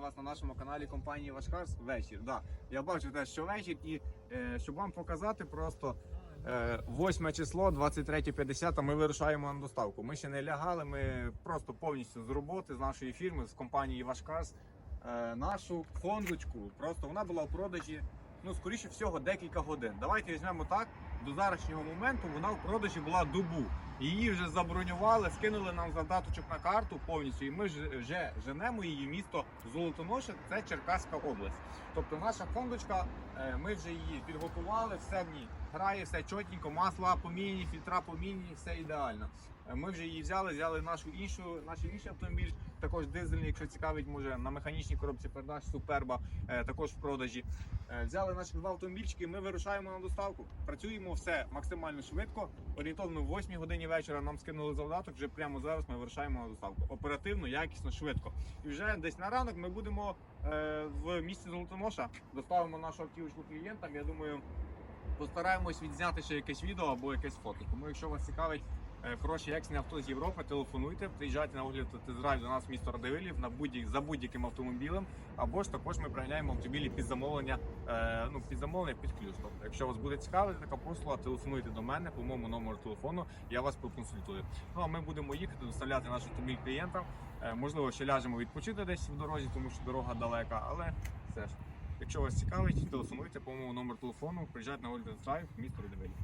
вас на нашому каналі компанії Вашкарс вечір. Да, я бачу те, що вечір, і е, щоб вам показати просто. е, 8 число, 23.50, ми вирушаємо на доставку. Ми ще не лягали, ми просто повністю з роботи, з нашої фірми, з компанії Вашкарс, е, нашу фондочку. Просто вона була в продажі, ну, скоріше всього, декілька годин. Давайте візьмемо так. До зарашнього моменту вона в продажі була добу. Її вже забронювали, скинули нам задаточок на карту повністю, і ми вже женемо її місто Золотоноша, це Черкаська область. Тобто наша фондочка, е, ми вже її підготували, все в ній грає, все чотненько, масла поміняні, фільтра поміняні, все ідеально. Е, Ми вже її взяли, взяли нашу іншу, наш інший автомобіль, також дизельний, якщо цікавить, може на механічній коробці передач Суперба, е, також в продажі. Взяли наші два автомобільчики, ми вирушаємо на доставку. Працюємо все максимально швидко. Орієнтовно в 8 годині вечора нам скинули завдаток. Вже прямо зараз ми вирішаємо доставку. Оперативно, якісно, швидко. І вже десь на ранок ми будемо е, в місті Золотоноша. Доставимо нашу автівочку клієнтам. Я думаю, постараємось відзняти ще якесь відео або якесь фото. Тому, якщо вас цікавить хороші якісні авто з Європи, телефонуйте, приїжджайте на огляд тест-драйв до нас в місто Радивилів на будь за будь-яким автомобілем. Або ж також ми приганяємо автомобілі під замовлення, е, ну під замовлення під ключ. Тобто, якщо вас буде цікавити така послуга, телефонуйте до мене по моєму номеру телефону, я вас проконсультую. Ну а ми будемо їхати, доставляти наш автомобіль клієнтам. Е, можливо, ще ляжемо відпочити десь в дорозі, тому що дорога далека, але все ж. Якщо вас цікавить, телефонуйте по моєму номеру телефону, приїжджайте на огляд місто Радивилів.